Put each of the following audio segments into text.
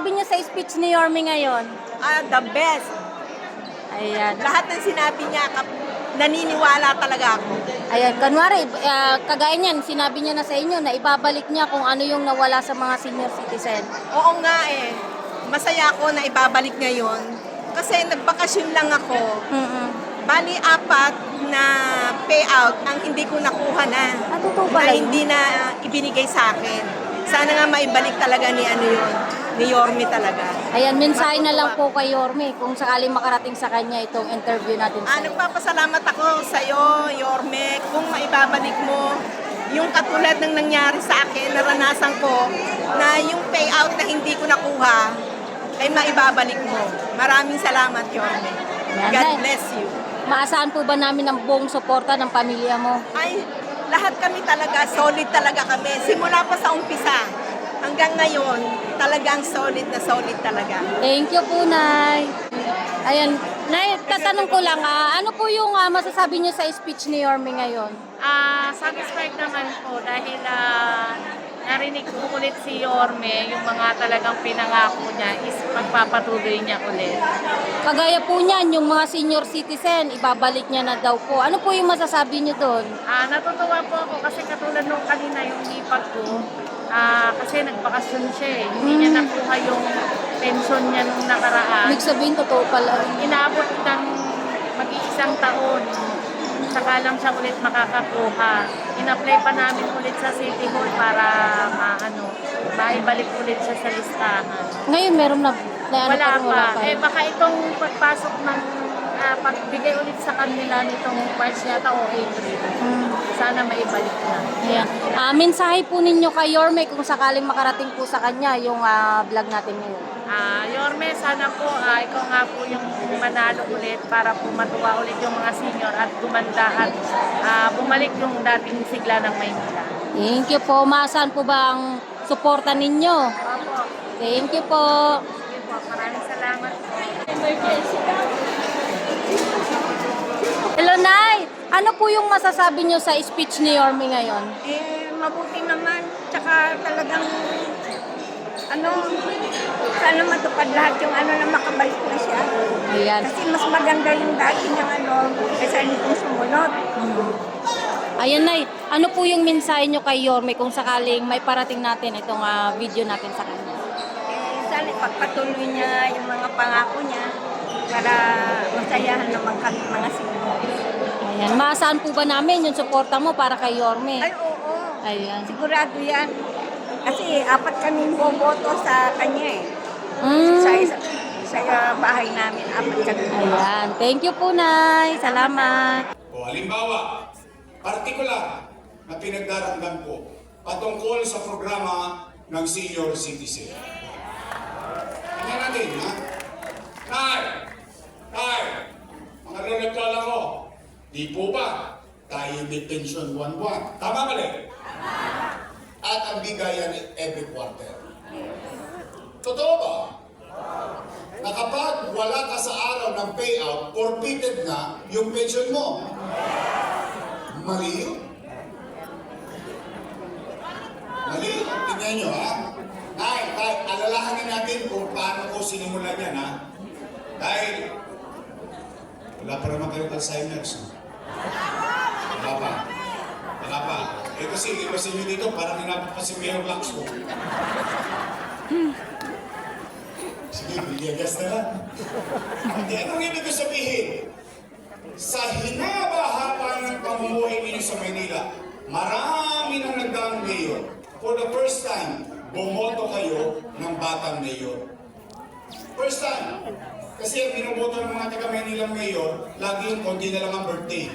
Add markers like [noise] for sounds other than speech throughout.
masasabi niyo sa speech ni Yorme ngayon? Ah, the best. Ayan. Lahat ng sinabi niya, kap- naniniwala talaga ako. Ayan, kanwari, ah, kagaya niyan, sinabi niya na sa inyo na ibabalik niya kung ano yung nawala sa mga senior citizen. Oo nga eh. Masaya ako na ibabalik ngayon. Kasi nagbakasyon lang ako. Mm-mm. Bali, apat na payout ang hindi ko nakuha na. Ah, totoo Na pala yun? hindi na ibinigay sa akin. Sana nga maibalik talaga ni ano yun, ni Yorme talaga. Ayan, mensahe na lang po kay Yorme kung sakaling makarating sa kanya itong interview natin Ah, sa nagpapasalamat ako sa iyo, Yorme, kung maibabalik mo yung katulad ng nangyari sa akin, naranasan ko, na yung payout na hindi ko nakuha, ay maibabalik mo. Maraming salamat, Yorme. God bless you. Maasahan po ba namin ang buong suporta ng pamilya mo? Ay, lahat kami talaga, solid talaga kami. Simula pa sa umpisa hanggang ngayon, talagang solid na solid talaga. Thank you po, Nay. Ayan, Nay, tatanong ko lang, ah, ano po yung ah, masasabi niyo sa speech ni Yorme ngayon? Ah, satisfied naman po dahil ah, narinig ko ulit si Yorme, yung mga talagang pinangako niya is magpapatuloy niya ulit. Kagaya po niyan, yung mga senior citizen, ibabalik niya na daw po. Ano po yung masasabi niyo doon? Ah, natutuwa po ako kasi katulad nung kanina yung lipat ko, ah, kasi nagbakasyon siya eh. Hindi niya nakuha yung pension niya nung nakaraan. Ibig sabihin, totoo pala. Inaabot ng mag-iisang taon, saka lang siya ulit makakakuha. In-apply pa namin ulit sa City Hall para maano, maibalik ulit siya sa listahan. Ngayon, meron na. na ano Wala pa, wala pa. Eh baka itong pagpasok ng ah, pagbigay ulit sa kanila nitong March yata o April. Hmm. Sana maibalik na. Ayan. Ah, mensahe po ninyo kay Yorme kung sakaling makarating po sa kanya yung ah, vlog natin ngayon. Ah, Yorme, sana po ah, ikaw nga po yung manalo ulit para po matuwa ulit yung mga senior at gumanda at ah, bumalik yung dating sigla ng Maynila. Thank you po. Maasahan po ba ang suporta ninyo? Opo. Thank you po. Sige po, maraming salamat po. Hello, Nay. Ano po yung masasabi nyo sa speech ni Yorme ngayon? Eh, mabuti naman. Tsaka talagang, ano, sana matupad lahat yung ano na makabalik na siya. Ayan. Kasi mas maganda yung dati niyang ano, kaysa nitong sumunod. Ayan, Nay. Ano po yung mensahe nyo kay Yorme kung sakaling may parating natin itong ah, video natin sa kanya? Eh, sana pagpatuloy niya yung mga pangako niya para masayahan naman kami mga seniors. Ayan. Maasahan po ba namin yung suporta mo para kay Yorme? Ay, oo. Ayan. Sigurado yan. Kasi apat kaming boboto sa kanya eh. Mm. Sa, isa, sa uh, bahay namin, apat kami. Ayan. Thank you po, Nay. Salamat. O halimbawa, partikular na pinagdaramdam ko patungkol sa programa ng senior citizen. Tingnan natin, ha? Tay! Tay! Mga lola ko, di po ba tayo may pension buwan-buwan? Tama mali? At ang bigayan every quarter. Totoo ba? na kapag wala ka sa araw ng payout, forfeited na yung pension mo. Mali yun. Mali yun. Tingnan nyo, ha? Tay, tay, alalahanin natin kung paano ko sinimulan yan, ha? Dahil, wala pa naman kayo Alzheimer's. Wala pa. Eh kasi, iba sa inyo dito, parang hinapit pa si Mayor Lacks ko. Sige, biyagas na lang. Hindi, anong ibig ko sabihin? Sa hinaba-haba ng pamumuhay ninyo sa Maynila, marami nang nagdaang mayor. For the first time, bumoto kayo ng batang mayor. First time. Kasi ang binoboto ng mga taga Maynila mayor, lagi yung konti na lang ang birthday.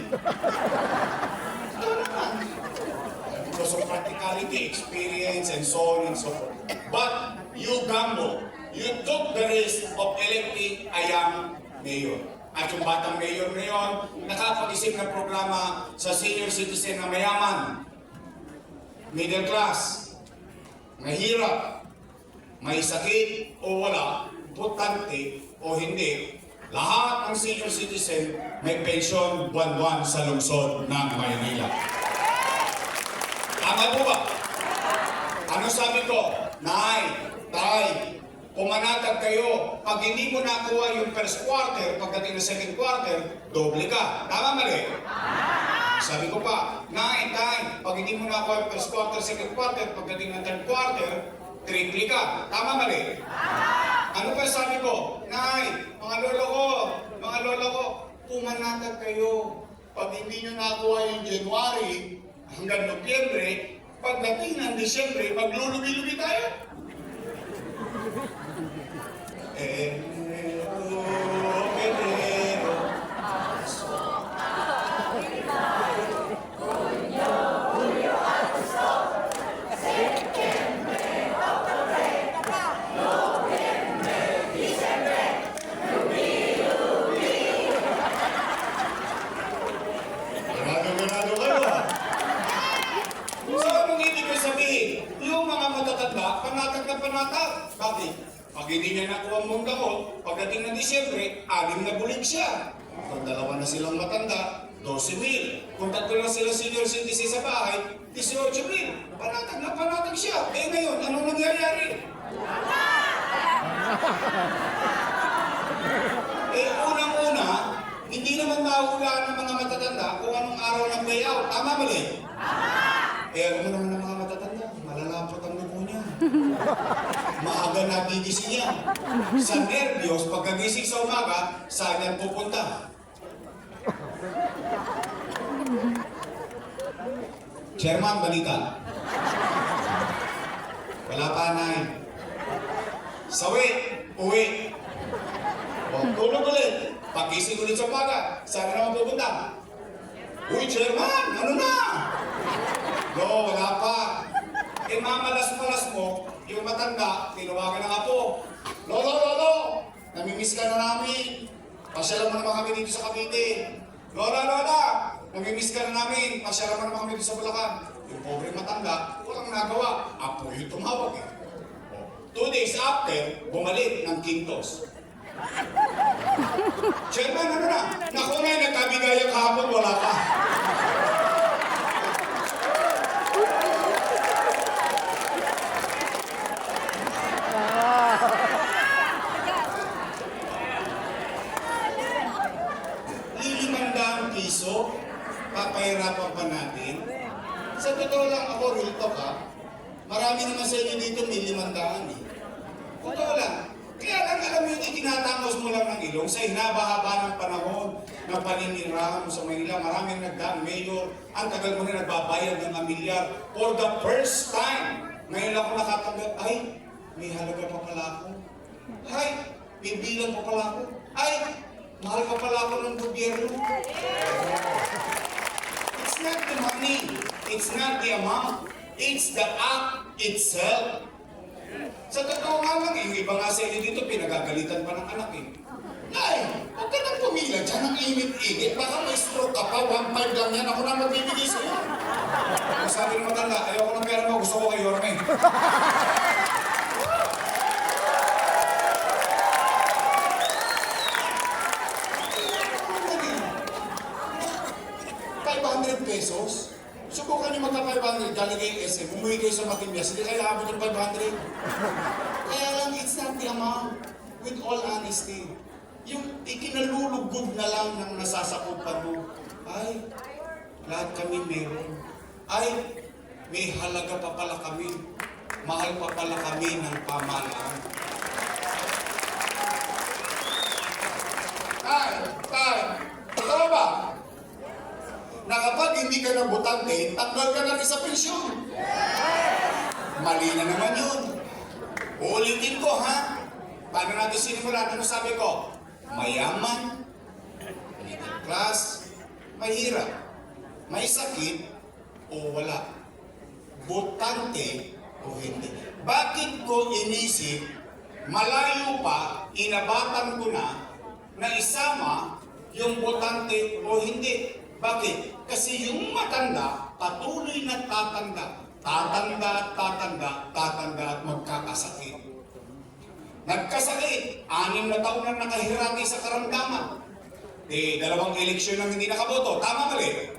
Ito naman. Because of practicality, experience, and so on and so forth. But you gamble. You took the risk of electing a young mayor. At yung batang mayor na yun, nakapag-isip ng programa sa senior citizen na mayaman, middle class, mahirap, may sakit o wala, butante o hindi, lahat ng senior citizen may pensyon buwan-buwan sa lungsod ng Maynila. Tama po ba? Ano sabi ko? Nay, tay, kung kayo. Pag hindi mo nakuha yung first quarter, pagdating ng second quarter, doble ka. Tama mali? Sabi ko pa, nine, nine. Pag hindi mo nakuha yung first quarter, second quarter, pagdating ng third quarter, triple ka. Tama mali? Ano pa sabi ko? Nay, mga lolo ko, mga lolo ko, pumanatag kayo. Pag hindi nyo nakuha yung January hanggang Nobyembre, pagdating ng Disyembre, maglulubi-lubi tayo. Enero, [laughs] Enero. Ganado-ganado kayo ha. So, anong ibig ko sabihin? Yung mga matatanda, panatag panatag. Bakit? Pag hindi niya nakuha ang mong dako, pagdating ng Disyembre, anim na bulig siya. Kung dalawa na silang matanda, 12 mil. Kung tatlo na sila senior citizen sa bahay, 18 mil. Panatag na panatag siya. Eh ngayon, anong nangyayari? [laughs] eh, unang-una, hindi naman mahulaan ng mga matatanda kung anong araw ng payout. Tama mali? Eh, alam mo naman ng mga matatanda, malalapot ang lupo niya. [laughs] Maaga nagigising yan. Sa nervyos, pagkagising sa umaga, saan yan pupunta? Chairman, balita. Wala pa, Nay. Sawi, uwi. O, tulog ulit. Pagising ulit sa umaga, saan naman pupunta? Uy, Chairman, ano na? No, wala pa. Eh, mamalas-malas mo, yung matanda, tinawagan ng apo. Lolo, lolo, namimiss ka na namin. Pasyalan mo naman kami dito sa Cavite. Lola, lola, namimiss ka na namin. Pasyalan mo naman kami dito sa Bulacan. Yung pobre matanda, walang nagawa. Apo yung tumawag eh. Oh, Two days after, bumalik ng Quintos. Chairman, ano na? Naku na, nagkabigay kahapon, wala ka. lilimandang piso, papahirapan pa natin. Sa totoo lang ako, real talk ha, marami naman sa inyo dito may limandaan eh. Totoo lang. Kaya lang alam mo yung itinatangos mo lang ng ilong sa hinaba-haba ng ng paninirahan mo sa Manila. Maraming nagdaan mayor. Ang tagal mo na nagbabayad ng amilyar. For the first time, ngayon ako nakatanggap, ay, may halaga pa pala ako. Ay, may bilang pa pala ako. Ay, mahal pa pala ako ng gobyerno. It's not the money. It's not the amount. It's the act itself. Sa totoo nga lang, eh, yung iba nga sa inyo dito, pinagagalitan pa ng anak eh. Nay, huwag ka nang pumila dyan ng init-init. Baka may stroke ka pa, 1.5 lang yan. Ako na magbibigay sa'yo. Ang sabi ng matanda, ayoko ng pera mo, gusto ko kay Yorme. $500 pesos? Subukan niyo magka 500, galing kay SM, umuwi kayo sa Matimbas, hindi kayo abot ng 500. Kaya lang, it's not the amount. With all honesty, yung ikinalulugod na lang ng nasasakupan mo, ay, lahat kami meron. Ay, may halaga pa pala kami. Mahal pa pala kami ng pamalaan. Tay, tay, totoo ba? na kapag hindi ka na butante, tanggal ka na rin sa pensyon. Mali na naman yun. Uulitin ko, ha? Paano natin sinimulan? Ano sabi ko? Mayaman, middle class, mahirap, may sakit, o wala. Butante o hindi. Bakit ko inisip, malayo pa, inabatan ko na, na isama yung botante o hindi. Bakit? Kasi yung matanda, patuloy na tatanda. Tatanda at tatanda, tatanda anim na taon na nakahirati sa karamdaman. Eh, dalawang eleksyon nang hindi nakaboto. Tama mali?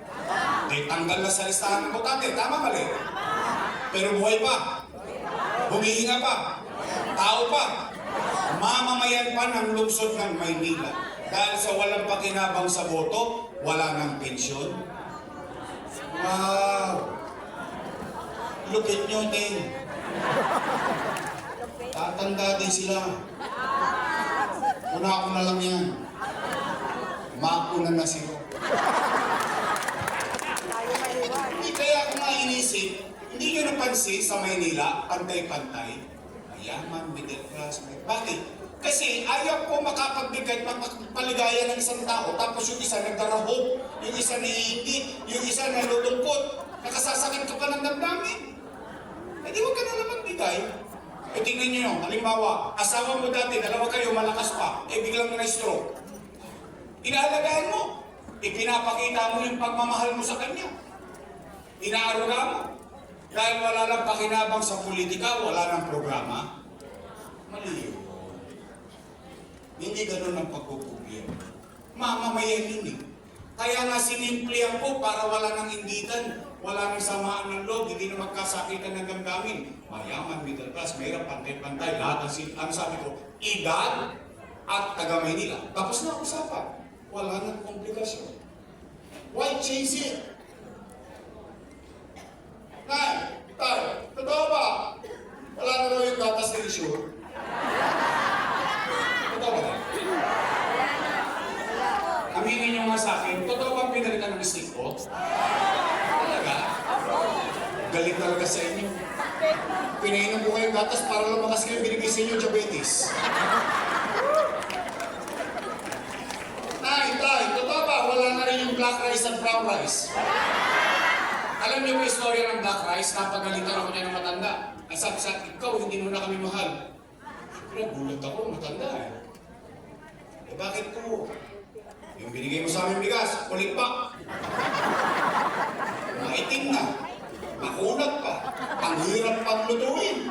Eh, tanggal na sa listahan ng botante. Tama mali? Pero buhay pa. Humihinga pa. Tao pa. Mamamayan pa ng lungsod ng Maynila. Dahil sa walang pakinabang sa boto, wala ng pensyon. Wow! Look at nyo, Ting. [laughs] Tatanda din sila. Una ako na lang yan. Mauna na sila. Hindi kaya ako nga inisip, hindi nyo napansin sa Maynila, pantay-pantay. Mayaman, middle class. may- Bakit? Kasi ayaw ko makapagbigay, magpaligaya ng isang tao, tapos yung isa nagdarahog, yung isa naiinggit, yung isa nalulungkot, nakasasakit ka pa ng damdamin. Eh di huwag ka na lang magbigay. E tingnan nyo halimbawa, asawa mo dati, dalawa kayo, malakas pa, eh biglang na-stroke. Inaalagaan mo. Ipinapakita mo yung pagmamahal mo sa kanya. Inaaruga mo. Dahil wala lang pakinabang sa politika, wala nang programa. Mali yun. Hindi ganun ang pagpupugyan. Mamamayan yun eh. Kaya nga sinimplihan ko para wala nang inditan, wala nang samaan ng loob, hindi na magkasakitan ng damdamin. Mayaman, middle class, mahirap, pantay-pantay, lahat ang. Ano sabi ko? Edad at taga Maynila. Tapos na usapan. Wala nang komplikasyon. Why change it? Nay, tay, totoo ba? Wala na raw yung gatas ni Issue. Totoo ba? Aminin niyo nga sa akin, totoo bang pinalitan ng stick ko? Talaga? Galing talaga sa inyo. Pinainom ko kayong gatas para lumakas kayo, binigay sa inyo diabetes. Tay, tay, totoo ba? Wala na rin yung black rice at brown rice. Alam niyo yung istorya ng black rice, napagalitan ako niya ng matanda. Ang sabi sa ikaw, hindi mo na kami mahal. Siyempre, gulat ako, matanda eh. Eh bakit po? Yung binigay mo sa amin bigas, kulit pa. Maitim na. Makunat pa. Ang hirap pang lutuin.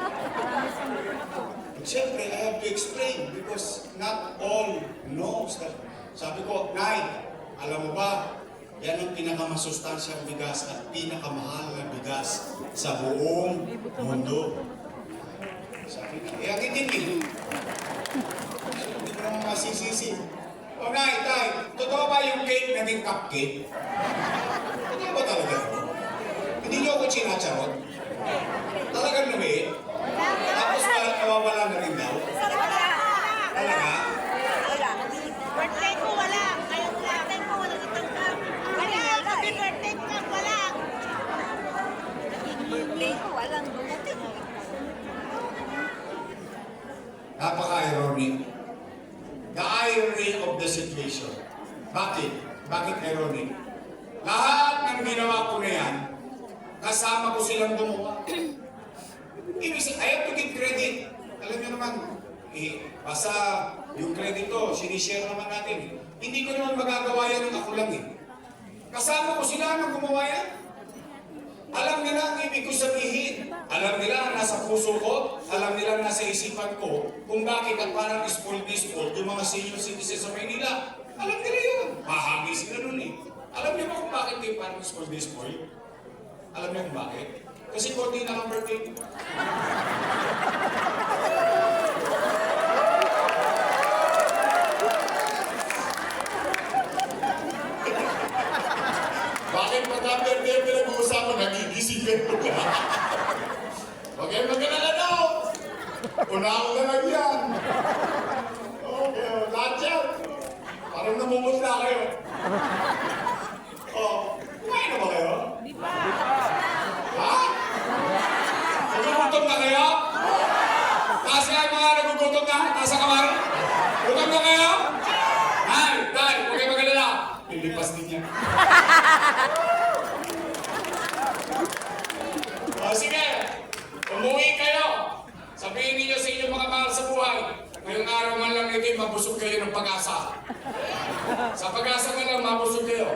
But siyempre, I have to explain because not all knows that. Nay, alam mo ba, yan ang pinakamasustansyang bigas at pinakamahal na bigas sa buong mundo. Sabi niya, eh, ang itindi. Hindi ko naman masisisi. O Nay, Tay, totoo ba yung cake naging cupcake? Totoo ba talaga? Hindi niyo ako sinacharot? Talagang lumiit? Tapos wala, nawawala na rin daw? Talaga? Birthday ko wala. Kaya birthday ko wala natanggap. Wala. Happy birthday ko lang wala. Birthday ko walang dumating. Napaka-ironic. The irony of the situation. Bakit? Bakit ironic? Lahat ng ginawa ko na yan, kasama ko silang gumawa. Ibig sabihin, I have to give credit. Alam niyo naman, eh, basta yung credit to, sinishare naman natin. Hindi ko naman magagawa yan ng ako lang eh. Kasama ko sila nang gumawa yan. Alam nila ang ibig ko sabihin. Alam nila ang nasa puso ko. Alam nila ang nasa isipan ko. Kung bakit ang parang spoiled spoiled yung mga senior citizens sa Maynila. Alam nila yun. Mahagi sila nun eh. Alam niyo ba kung bakit kayo parang spoiled spoiled? Alam niyo kung bakit? Kasi konti na lang birthday. Bakit pagka birthday ang pinag-uusapan, nagigising ka na? Huwag kayong magkalala daw. Unahan na lang yan. Okay, lahat yan. Parang namumutla kayo. Oh, kumain na ba kayo? Di pa. Ha? Nagugutom na kayo? Taas nga mga nagugutom na, taas ang kamari. Gutom na kayo? Ay, dahil, huwag kayong magkalala. Lilipas din yan. O sige, umuwi kayo. Sabihin niyo sa inyong mga mahal sa buhay, ngayong araw man lang ito, mabusog kayo ng pag-asa. Sa pag-asa man lang, mabusog kayo.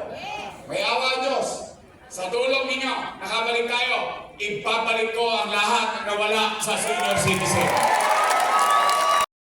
May awa Diyos. Sa tulong ninyo, nakabalik tayo, ibabalik ko ang lahat na nawala sa senior citizen.